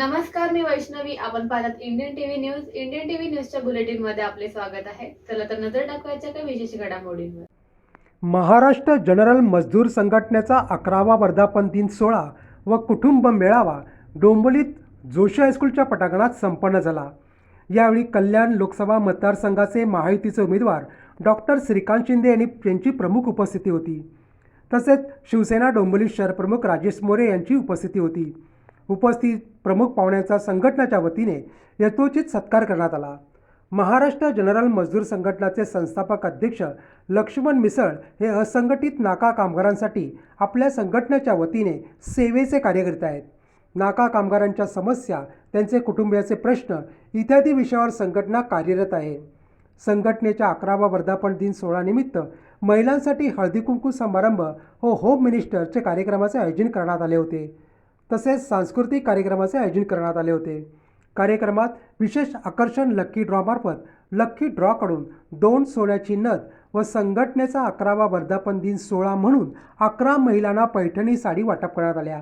नमस्कार मी वैष्णवी. आपण पाहतात Indian TV news Indian TV न्यूजच्या बुलेटिनमध्ये आपले स्वागत आहे. चला तर नजर टाकवायच्या काही विशेष घडामोडींवर. महाराष्ट्र जनरल मजदूर संघटनेचा अकरावा वर्धापन दिन सोहळा व कुटुंब मेळावा डोंबोलीत जोशी हायस्कूलच्या पटांगणात संपन्न झाला. यावेळी कल्याण लोकसभा मतदारसंघाचे महायुतीचे उमेदवार डॉक्टर श्रीकांत शिंदे यांनी यांची प्रमुख उपस्थिती होती. तसेच शिवसेना डोंबिवली शहरप्रमुख राजेश मोरे यांची उपस्थिती होती. उपस्थित प्रमुख पाहुण्यांचा संघटनाच्या वतीने यथोचित सत्कार करण्यात आला. महाराष्ट्र जनरल मजदूर संघटनाचे संस्थापक अध्यक्ष लक्ष्मण मिसळ हे असंघटित नाका कामगारांसाठी आपल्या संघटनेच्या वतीने सेवेचे कार्य करीत आहेत. नाका कामगारांच्या समस्या त्यांचे कुटुंबियाचे प्रश्न इत्यादी विषयावर संघटना कार्यरत आहे. संघटनेच्या अकरावा वर्धापन दिन सोहळानिमित्त महिलांसाठी हळदी कुंकू समारंभ व होम मिनिस्टरचे कार्यक्रमाचे आयोजन करण्यात आले होते. तसेच सांस्कृतिक कार्यक्रमाचे आयोजन करण्यात आले होते. कार्यक्रमात विशेष आकर्षण लक्की ड्रॉमार्फत लक्की ड्रॉकडून दोन सोन्याची नथ व संघटनेचा अकरावा वर्धापन दिन सोहळा म्हणून अकरा महिलांना पैठणी साडी वाटप करण्यात आल्या.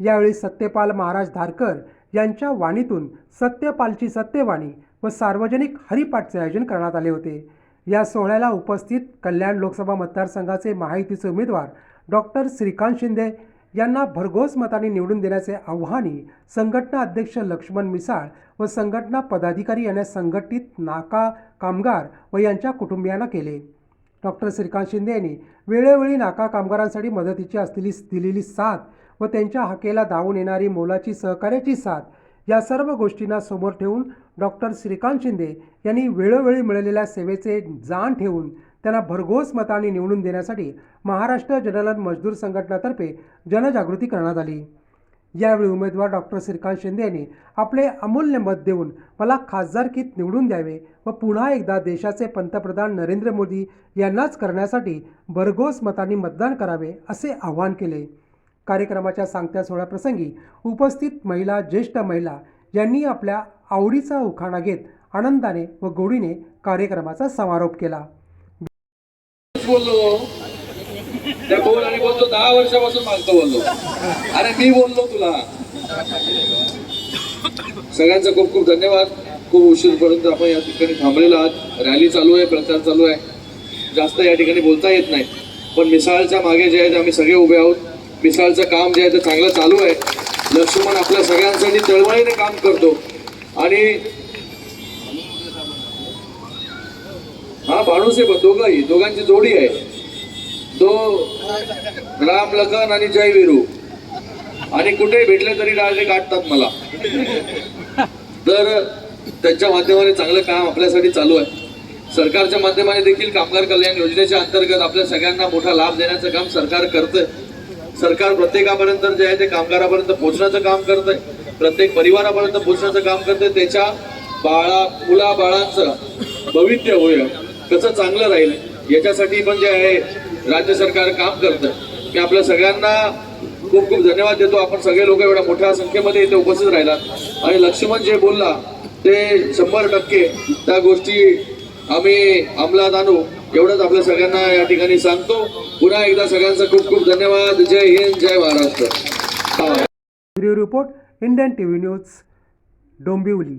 यावेळी सत्यपाल महाराज धारकर यांच्या वाणीतून सत्यपालची सत्यवाणी व सार्वजनिक हरिपाठचे आयोजन करण्यात आले होते. या सोहळ्याला उपस्थित कल्याण लोकसभा मतदारसंघाचे महायुतीचे उमेदवार डॉक्टर श्रीकांत शिंदे यांना भरघोस मताने निवडून देण्याचे आव्हानही संघटना अध्यक्ष लक्ष्मण मिसाळ व संघटना पदाधिकारी यांना संघटित नाका कामगार व यांच्या कुटुंबियांना केले. डॉक्टर श्रीकांत शिंदे यांनी वेळोवेळी नाका कामगारांसाठी मदतीची असलेली दिलेली साथ व त्यांच्या हकेला धावून येणारी मोलाची सहकार्याची साथ या सर्व गोष्टींना समोर ठेवून डॉक्टर श्रीकांत शिंदे यांनी वेळोवेळी मिळालेल्या सेवेचे जाण ठेवून त्यांना भरघोस मताने निवडून देण्यासाठी महाराष्ट्र जनरल मजदूर संघटनातर्फे जनजागृती करण्यात आली. यावेळी उमेदवार डॉक्टर श्रीकांत शिंदे यांनी आपले अमूल्य मत देऊन मला खासदारकीत निवडून द्यावे व पुन्हा एकदा देशाचे पंतप्रधान नरेंद्र मोदी यांनाच करण्यासाठी भरघोस मतांनी मतदान करावे असे आवाहन केले. कार्यक्रमाच्या सांगत्या सोहळ्याप्रसंगी उपस्थित महिला ज्येष्ठ महिला यांनी आपल्या आवडीचा उखाणा घेत आनंदाने व गोडीने कार्यक्रमाचा समारोप केला. बोललो. त्या बोल आणि बोलतो दहा वर्षापासून मागतो बोललो. अरे मी बोललो तुला. सगळ्यांचा खूप खूप धन्यवाद. खूप उशीरपर्यंत आपण या ठिकाणी थांबलेलो आहात. रॅली चालू आहे प्रचार चालू आहे. जास्त या ठिकाणी बोलता येत नाही. पण मिसाळच्या मागे जे आहे ते आम्ही सगळे उभे आहोत. मिसाळचं काम जे आहे ते चांगलं चालू आहे. लक्ष्मण आपल्या सगळ्यांसाठी तळमळीने काम करतो. आणि हा माणूस आहे पण दोघंही. दोघांची जोडी आहे. तो राम लखन आणि जय विरू. आणि कुठेही भेटले तरी डायरेक्ट काढतात मला. तर त्यांच्या माध्यमाने चांगलं काम आपल्यासाठी चालू आहे. सरकारच्या माध्यमाने देखील कामगार कल्याण योजनेच्या अंतर्गत आपल्या सगळ्यांना मोठा लाभ देण्याचं काम सरकार करतंय. सरकार प्रत्येकापर्यंत जे आहे ते कामगारापर्यंत पोहोचण्याचं काम करतंय. प्रत्येक परिवारापर्यंत पोहोचण्याचं काम करतंय. त्याच्या बाळा मुला बाळांचं भवित्य होय. कसं चांगलं राहील याच्यासाठी पण जे आहे राज्य सरकार काम करतं. मी आपल्या सगळ्यांना खूप खूप धन्यवाद देतो. आपण सगळे लोक एवढ्या मोठ्या संख्येमध्ये इथे उपस्थित राहिलात. आणि लक्ष्मण जे बोलला ते शंभर टक्के त्या गोष्टी आम्ही अंमलात आणू. एवढंच आपल्या सगळ्यांना या ठिकाणी सांगतो. पुन्हा एकदा सगळ्यांचा खूप खूप धन्यवाद. जय हिंद जय Maharashtra. Report Indian T V news Dombivli.